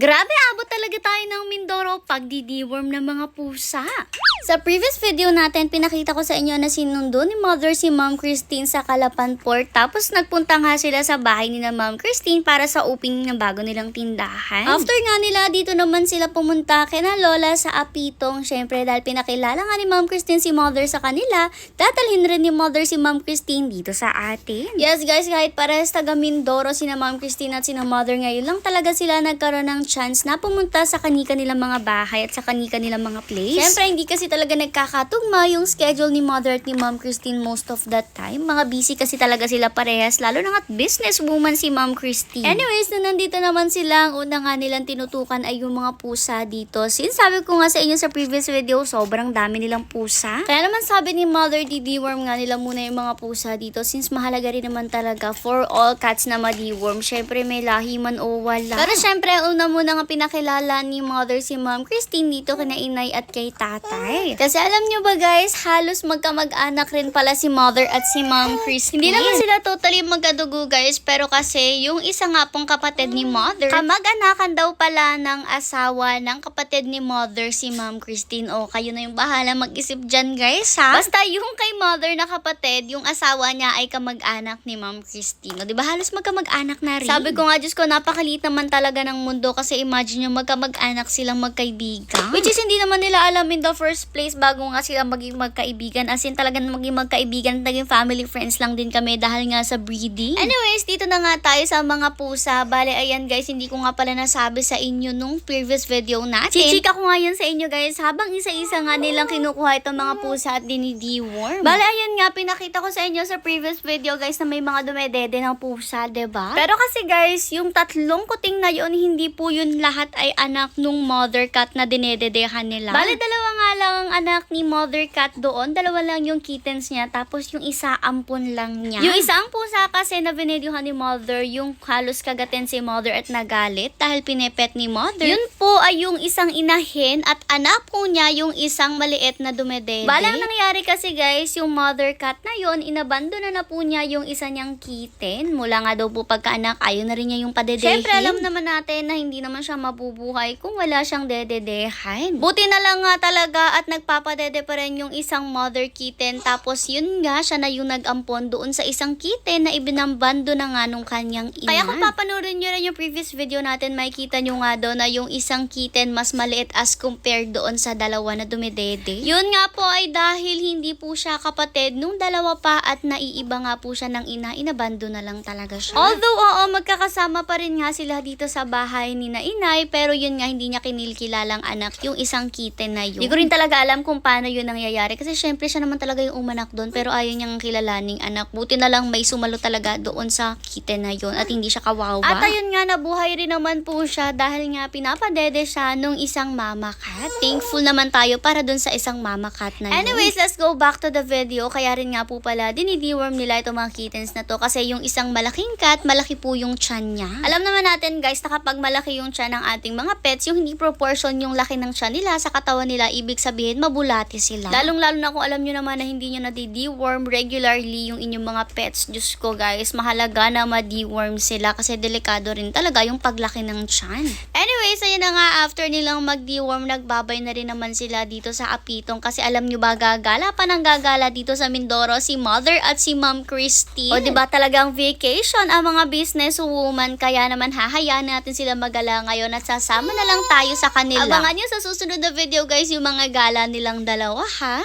grave talaga tayo ng Mindoro pag didiworm ng mga pusa. Sa previous video natin, pinakita ko sa inyo na sinundo ni Mother si Ma'am Christine sa Calapan Port. Tapos nagpunta nga sila sa bahay ni na Ma'am Christine para sa opening ng bago nilang tindahan. After nga nila, dito naman sila pumunta kina Lola sa Apitong. Syempre, dahil pinakilala nga ni Ma'am Christine si Mother sa kanila, tatalhin rin ni Mother si Ma'am Christine dito sa atin. Yes guys, kahit parehas taga Mindoro sina Ma'am Christine at sina Mother ngayon lang talaga sila nagkaroon ng chance na pumunta sa kanika nilang mga bahay at sa kanika nilang mga place. Syempre, hindi kasi talaga nagkakatugma yung schedule ni Mother at ni Ma'am Christine most of that time. Mga busy kasi talaga sila parehas, lalo na nga't businesswoman si Ma'am Christine. Anyways, na nandito naman sila, ang una nga nilang tinutukan ay yung mga pusa dito. Since sabi ko nga sa inyo sa previous video, sobrang dami nilang pusa. Kaya naman sabi ni Mother, di-deworm nga nila muna yung mga pusa dito since mahalaga rin naman talaga for all cats na ma-deworm. Syempre, may lahi man o wala. Pero syempre, una muna nga pinakilala ni Mother si Ma'am Christine dito kina inay at kay tatay. Kasi alam nyo ba guys, halos magkamag-anak rin pala si Mother at si Ma'am Christine. Hindi naman sila totally magkadugo guys, pero kasi yung isa nga pong kapatid ni Mother, kamag-anakan daw pala ng asawa ng kapatid ni Mother si Ma'am Christine. O kayo na yung bahala mag-isip dyan guys ha. Basta yung kay Mother na kapatid, yung asawa niya ay kamag-anak ni Ma'am Christine. O, di ba halos magkamag-anak na rin? Sabi ko nga, Diyos ko, napakaliit naman talaga ng mundo kasi imagine yung magkamag-anak silang magkaibigan. Which is hindi naman nila alam in the first place bago nga sila maging magkaibigan. As in talagang maging magkaibigan, naging family friends lang din kami dahil nga sa breeding. Anyways, dito na nga tayo sa mga pusa. Bale, ayan guys, hindi ko nga pala nasabi sa inyo nung previous video natin. Chichika ko nga yun sa inyo guys, habang isa-isa nga nilang kinukuha itong mga pusa at dinideworm. Bale, ayan nga, pinakita ko sa inyo sa previous video guys na may mga dumedede ng pusa, ba? Pero kasi guys, yung tatlong kuting na yun, hindi po yun lahat ay anak nung mother cat na dinededehan nila. Bale, dalawa nga lang ang anak ni mother cat doon. Dalawa lang yung kittens niya. Tapos yung isa, ampun lang niya. Yung isang pusa kasi na binedyohan ni mother, yung halos kagatin si mother at nagalit dahil pinepet ni mother. Yun po ay yung isang inahin at anak po niya yung isang maliit na dumedede. Balang nangyari kasi guys, yung mother cat na yon inabandona na po niya yung isa niyang kitten. Mula nga daw po pagkaanak, ayaw na rin niya yung padedehin. Siyempre, alam naman natin na hindi naman siya mabubuhay kung wala siyang dededehan. Buti na lang nga talaga at nagpapadede pa rin yung isang mother kitten. Tapos yun nga, siya na yung nag-ampon doon sa isang kitten na ibinambando na nga nung kanyang ina. Kaya kung papanoorin nyo rin yung previous video natin, makikita nyo nga daw na yung isang kitten mas maliit as compared doon sa dalawa na dumidede. Yun nga po ay dahil hindi po siya kapatid nung dalawa pa at naiiba nga po siya ng ina, inabando na lang talaga siya. Although oo, magkakasama pa rin nga sila dito sa bahay ni na inay, pero yun nga hindi niya kinilkilalang anak yung isang kitten na yun. Hindi ko rin talaga alam kung paano yun nangyayari kasi syempre siya naman talaga yung umanak doon pero ayaw niyang kilalaning anak. Buti na lang may sumalo talaga doon sa kitten na yun at hindi siya kawawa. At ayun nga, nabuhay rin naman po siya dahil nga pinapadede siya nung isang mama cat. Thankful naman tayo para doon sa isang mama cat na yun. Anyways, let's go back to the video. Kaya rin nga po pala, dinideworm nila itong mga kittens na to kasi yung isang malaking cat, malaki po yung tiyan niya. Alam naman natin guys na kapag malaki yung tiyan ng ating mga pets, yung hindi proportion yung laki ng tiyan nila sa katawan nila, ibig sabihin mabulati sila. Lalong-lalo na kung alam nyo naman na hindi nyo nadi-deworm regularly yung inyong mga pets. Diyos ko guys, mahalaga na ma-deworm sila kasi delikado rin talaga yung paglaki ng tiyan. Anyways, ayun na nga, after nilang mag-deworm, nagbabay na rin naman sila dito sa Apitong kasi alam nyo ba, gagala pa ng gagala dito sa Mindoro si Mother at si Ma'am Christine. O di ba talagang vacation ang mga business woman kaya naman hahayaan natin sila magala ngayon at sasama na lang tayo sa kanila. Abangan nyo sa susunod na video guys yung mga gala nilang dalawa ha.